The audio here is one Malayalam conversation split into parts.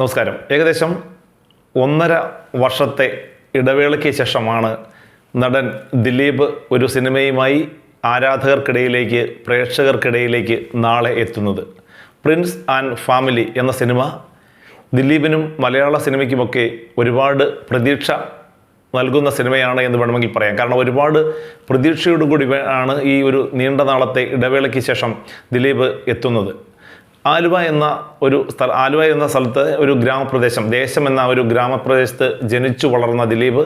നമസ്കാരം. ഏകദേശം ഒന്നര വർഷത്തെ ഇടവേളയ്ക്ക് ശേഷമാണ് നടൻ ദിലീപ് ഒരു സിനിമയുമായി ആരാധകർക്കിടയിലേക്ക് പ്രേക്ഷകർക്കിടയിലേക്ക് നാളെ എത്തുന്നത്. പ്രിൻസ് ആൻഡ് ഫാമിലി എന്ന സിനിമ ദിലീപിനും മലയാള സിനിമയ്ക്കുമൊക്കെ ഒരുപാട് പ്രതീക്ഷ നൽകുന്ന സിനിമയാണ് എന്ന് വേണമെങ്കിൽ പറയാം. കാരണം ഒരുപാട് പ്രതീക്ഷയോടുകൂടി ആണ് ഈ ഒരു നീണ്ട നാളത്തെ ഇടവേളയ്ക്ക് ശേഷം ദിലീപ് എത്തുന്നത്. ആലുവ എന്ന ഒരു സ്ഥല ആലുവ എന്ന സ്ഥലത്ത് ഒരു ഗ്രാമപ്രദേശം ദേശം എന്ന ഒരു ഗ്രാമപ്രദേശത്ത് ജനിച്ചു വളർന്ന ദിലീപ്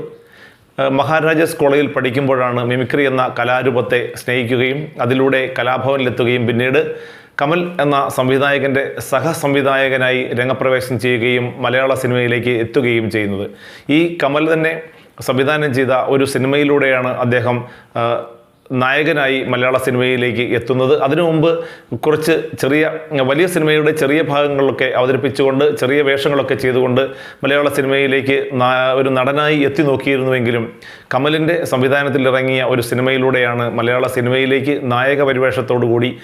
മഹാരാജാസ് കോളേജിൽ പഠിക്കുമ്പോഴാണ് മിമിക്രി എന്ന കലാരൂപത്തെ സ്നേഹിക്കുകയും അതിലൂടെ കലാഭവനിലെത്തുകയും പിന്നീട് കമൽ എന്ന സംവിധായകന്റെ സഹസംവിധായകനായി രംഗപ്രവേശനം ചെയ്യുകയും മലയാള സിനിമയിലേക്ക് എത്തുകയും ചെയ്യുന്നത്. ഈ കമൽ തന്നെ സംവിധാനം ചെയ്ത ഒരു സിനിമയിലൂടെയാണ് അദ്ദേഹം നായകനായി മലയാള സിനിമയിലേക്ക് എത്തുന്നത്. അതിനു മുമ്പ് കുറച്ച് ചെറിയ വലിയ സിനിമയുടെ ചെറിയ ഭാഗങ്ങളൊക്കെ അവതരിപ്പിച്ചുകൊണ്ട് ചെറിയ വേഷങ്ങളൊക്കെ ചെയ്തുകൊണ്ട് മലയാള സിനിമയിലേക്ക് ഒരു നടനായി എത്തി നോക്കിയിരുന്നുവെങ്കിലും കമലിന്റെ സംവിധാനത്തിലിറങ്ങിയ ഒരു സിനിമയിലൂടെയാണ് മലയാള സിനിമയിലേക്ക് നായക പരിവേഷത്തോടുകൂടി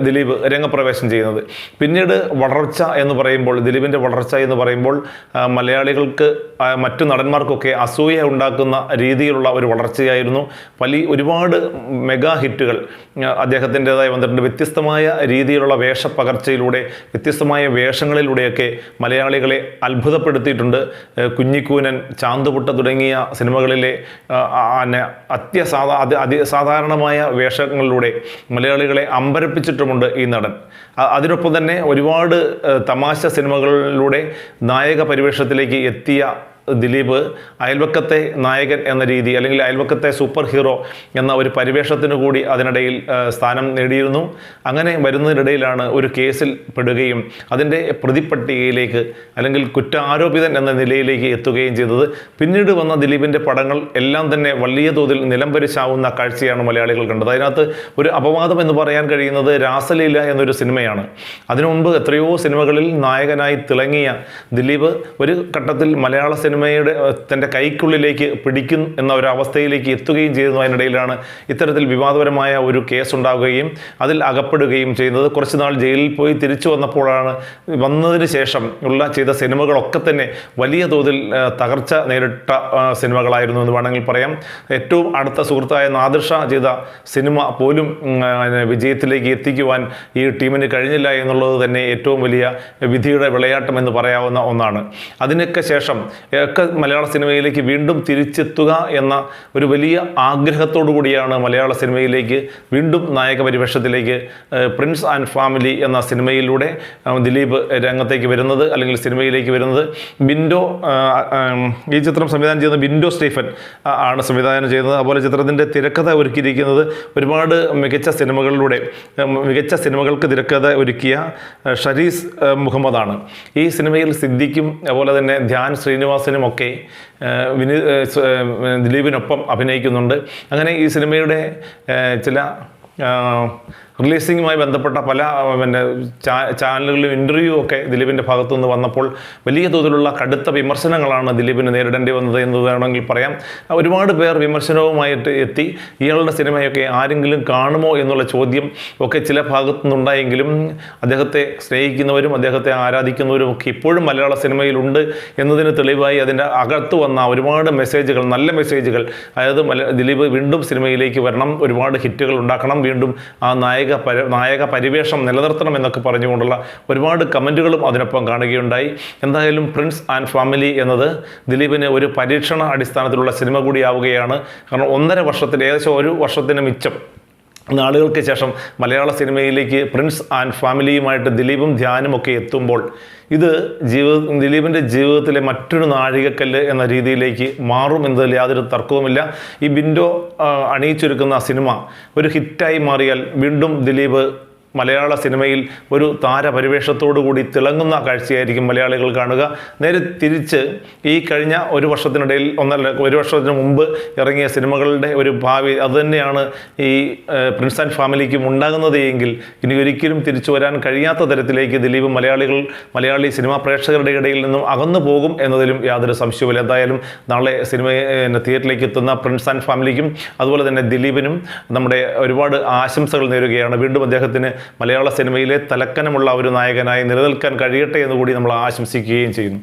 ദിലീപ് രംഗപ്രവേശം ചെയ്യുന്നത്. പിന്നീട് വളർച്ച എന്ന് പറയുമ്പോൾ ദിലീപിന്റെ വളർച്ച എന്ന് പറയുമ്പോൾ മലയാളികൾക്ക് മറ്റു നടന്മാർക്കൊക്കെ അസൂയ ഉണ്ടാക്കുന്ന രീതിയിലുള്ള ഒരു വളർച്ചയായിരുന്നു. വലിയ ഒരുപാട് മെഗാ ഹിറ്റുകൾ. അദ്ദേഹത്തിന്റെതായി വന്നിട്ടുണ്ട്. വ്യത്യസ്തമായ രീതിയിലുള്ള വേഷപ്പകർച്ചയിലൂടെ വ്യത്യസ്തമായ വേഷങ്ങളിലൂടെയൊക്കെ മലയാളികളെ അത്ഭുതപ്പെടുത്തിയിട്ടുണ്ട്. കുഞ്ഞിക്കൂനൻ ചാന്തുപുട്ട തുടങ്ങിയ സിനിമകളിലെ അത്യസാധാ അതി അതിസാധാരണമായ വേഷങ്ങളിലൂടെ മലയാളികളെ അമ്പരപ്പിച്ചിട്ടുമുണ്ട് ഈ നടൻ. അതിനൊപ്പം തന്നെ ഒരുപാട് തമാശ സിനിമകളിലൂടെ നായക പരിവേഷത്തിലേക്ക് എത്തിയ ദിലീപ് അയൽവക്കത്തെ നായകൻ എന്ന രീതി അല്ലെങ്കിൽ അയൽവക്കത്തെ സൂപ്പർ ഹീറോ എന്ന ഒരു പരിവേഷത്തിന് കൂടി അതിനിടയിൽ സ്ഥാനം നേടിയിരുന്നു. അങ്ങനെ വരുന്നതിനിടയിലാണ് ഒരു കേസിൽ പെടുകയും അതിന്റെ പ്രതിപ്പട്ടികയിലേക്ക് അല്ലെങ്കിൽ കുറ്റാരോപിതൻ എന്ന നിലയിലേക്ക് എത്തുകയും ചെയ്തത്. പിന്നീട് വന്ന ദിലീപിന്റെ പടങ്ങൾ എല്ലാം തന്നെ വലിയ തോതിൽ നിലംപരിശാവുന്ന കാഴ്ചയാണ് മലയാളികൾ കണ്ടത്. അതിനകത്ത് ഒരു അപവാദം എന്ന് പറയാൻ കഴിയുന്നത് രാസലീല എന്നൊരു സിനിമയാണ്. അതിനു മുമ്പ് എത്രയോ സിനിമകളിൽ നായകനായി തിളങ്ങിയ ദിലീപ് ഒരു ഘട്ടത്തിൽ മലയാള സിനിമയുടെ തന്റെ കൈക്കുള്ളിലേക്ക് പിടിക്കും എന്ന ഒരു അവസ്ഥയിലേക്ക് എത്തുകയും ചെയ്യുന്നതിനിടയിലാണ് ഇത്തരത്തിൽ വിവാദപരമായ ഒരു കേസ് ഉണ്ടാവുകയും അതിൽ അകപ്പെടുകയും ചെയ്യുന്നത്. കുറച്ച് നാൾ ജയിലിൽ പോയി തിരിച്ചു വന്നപ്പോഴാണ് വന്നതിന് ശേഷം ഉള്ള ചെയ്ത സിനിമകളൊക്കെ തന്നെ വലിയ തോതിൽ തകർച്ച നേരിട്ട സിനിമകളായിരുന്നു എന്ന് വേണമെങ്കിൽ പറയാം. ഏറ്റവും അടുത്ത സുഹൃത്തായ നാദിർഷ ചെയ്ത സിനിമ പോലും വിജയത്തിലേക്ക് എത്തിക്കുവാൻ ഈ ടീമിന് കഴിഞ്ഞില്ല എന്നുള്ളത് തന്നെ ഏറ്റവും വലിയ വിധിയുടെ വിളയാട്ടം എന്ന് പറയാവുന്ന ഒന്നാണ്. അതിനൊക്കെ ശേഷം ഒക്കെ മലയാള സിനിമയിലേക്ക് വീണ്ടും തിരിച്ചെത്തുക എന്ന ഒരു വലിയ ആഗ്രഹത്തോടു കൂടിയാണ് മലയാള സിനിമയിലേക്ക് വീണ്ടും നായക പരിവേഷത്തിലേക്ക് പ്രിൻസ് ആൻഡ് ഫാമിലി എന്ന സിനിമയിലൂടെ ദിലീപ് രംഗത്തേക്ക് വരുന്നത് അല്ലെങ്കിൽ സിനിമയിലേക്ക് വരുന്നത്. ബിൻഡോ ഈ ചിത്രം സംവിധാനം ചെയ്യുന്നത് ബിൻഡോ സ്റ്റീഫൻ ആണ് സംവിധാനം ചെയ്യുന്നത്. അതുപോലെ ചിത്രത്തിന്റെ തിരക്കഥ ഒരുക്കിയിരിക്കുന്നത് ഒരുപാട് മികച്ച സിനിമകളിലൂടെ മികച്ച സിനിമകൾക്ക് തിരക്കഥ ഒരുക്കിയ ഷരീസ് മുഹമ്മദാണ്. ഈ സിനിമയിൽ സിദ്ദിഖും അതുപോലെ തന്നെ ധ്യാൻ ശ്രീനിവാസനും ഒക്കെ വിനു ദിലീപിനൊപ്പം അഭിനയിക്കുന്നുണ്ട്. അങ്ങനെ ഈ സിനിമയുടെ ചില റിലീസിങ്ങുമായി ബന്ധപ്പെട്ട പല പിന്നെ ചാനലുകളിലും ഇന്റർവ്യൂ ഒക്കെ ദിലീപിന്റെ ഭാഗത്തുനിന്ന് വന്നപ്പോൾ വലിയ തോതിലുള്ള കടുത്ത വിമർശനങ്ങളാണ് ദിലീപിന് നേരിടേണ്ടി വന്നത് എന്ന് വേണമെങ്കിൽ പറയാം. ഒരുപാട് പേർ വിമർശനവുമായിട്ട് എത്തി. ഇയാളുടെ സിനിമയൊക്കെ ആരെങ്കിലും കാണുമോ എന്നുള്ള ചോദ്യം ഒക്കെ ചില ഭാഗത്തുനിന്നുണ്ടായെങ്കിലും അദ്ദേഹത്തെ സ്നേഹിക്കുന്നവരും അദ്ദേഹത്തെ ആരാധിക്കുന്നവരും ഒക്കെ ഇപ്പോഴും മലയാള സിനിമയിലുണ്ട് എന്നതിന് തെളിവായി അതിന്റെ അകത്ത് വന്ന ഒരുപാട് മെസ്സേജുകൾ നല്ല മെസ്സേജുകൾ അതായത് ദിലീപ് വീണ്ടും സിനിമയിലേക്ക് വരണം. ഒരുപാട് ഹിറ്റുകൾ ഉണ്ടാക്കണം. വീണ്ടും ആ നായക പര നായക പരിവേഷം നിലനിർത്തണം എന്നൊക്കെ പറഞ്ഞുകൊണ്ടുള്ള ഒരുപാട് കമന്റുകളും അതിനൊപ്പം കാണുകയുണ്ടായി. എന്തായാലും പ്രിൻസ് ആൻഡ് ഫാമിലി എന്നത് ദിലീപിന് ഒരു പരീക്ഷണ അടിസ്ഥാനത്തിലുള്ള സിനിമ കൂടിയാവുകയാണ്. കാരണം ഒന്നര വർഷത്തിൽ ഏകദേശം ഒരു വർഷത്തിന് മിച്ചം നാളുകൾക്ക് ശേഷം മലയാള സിനിമയിലേക്ക് പ്രിൻസ് ആൻഡ് ഫാമിലിയുമായിട്ട് ദിലീപും ധ്യാനും ഒക്കെ എത്തുമ്പോൾ ഇത് ജീവിത ദിലീപിന്റെ ജീവിതത്തിലെ മറ്റൊരു നാഴികക്കല്ല് എന്ന രീതിയിലേക്ക് മാറും എന്നതിൽ യാതൊരു തർക്കവുമില്ല. ഈ ബിൻഡോ അണിയിച്ചൊരുക്കുന്ന സിനിമ ഒരു ഹിറ്റായി മാറിയാൽ വീണ്ടും ദിലീപ് മലയാള സിനിമയിൽ ഒരു താരപരിവേഷത്തോടു കൂടി തിളങ്ങുന്ന കാഴ്ചയായിരിക്കും മലയാളികൾ കാണുക. നേരെ തിരിച്ച് ഈ കഴിഞ്ഞ ഒരു വർഷത്തിനിടയിൽ ഒന്നല്ല ഒരു വർഷത്തിന് മുമ്പ് ഇറങ്ങിയ സിനിമകളുടെ ഒരു ഭാവി അതുതന്നെയാണ് ഈ പ്രിൻസ് ആൻഡ് ഫാമിലിക്കും ഉണ്ടാകുന്നത് എങ്കിൽ ഇനി ഒരിക്കലും തിരിച്ചു വരാൻ കഴിയാത്ത തരത്തിലേക്ക് ദിലീപ് മലയാളികൾ മലയാളി സിനിമാ പ്രേക്ഷകരുടെ ഇടയിൽ നിന്നും അകന്നു പോകും എന്നതിലും യാതൊരു സംശയവുമില്ല. എന്തായാലും നാളെ സിനിമ തിയേറ്ററിലേക്ക് എത്തുന്ന പ്രിൻസ് ആൻഡ് ഫാമിലിക്കും അതുപോലെ തന്നെ ദിലീപിനും നമ്മുടെ ഒരുപാട് ആശംസകൾ നേരുകയാണ്. വീണ്ടും അദ്ദേഹത്തിന് മലയാള സിനിമയിലെ തലക്കനമുള്ള ഒരു നായകനായി നിലനിൽക്കാൻ കഴിയട്ടെ എന്ന് കൂടി നമ്മൾ ആശംസിക്കുകയും ചെയ്യുന്നു.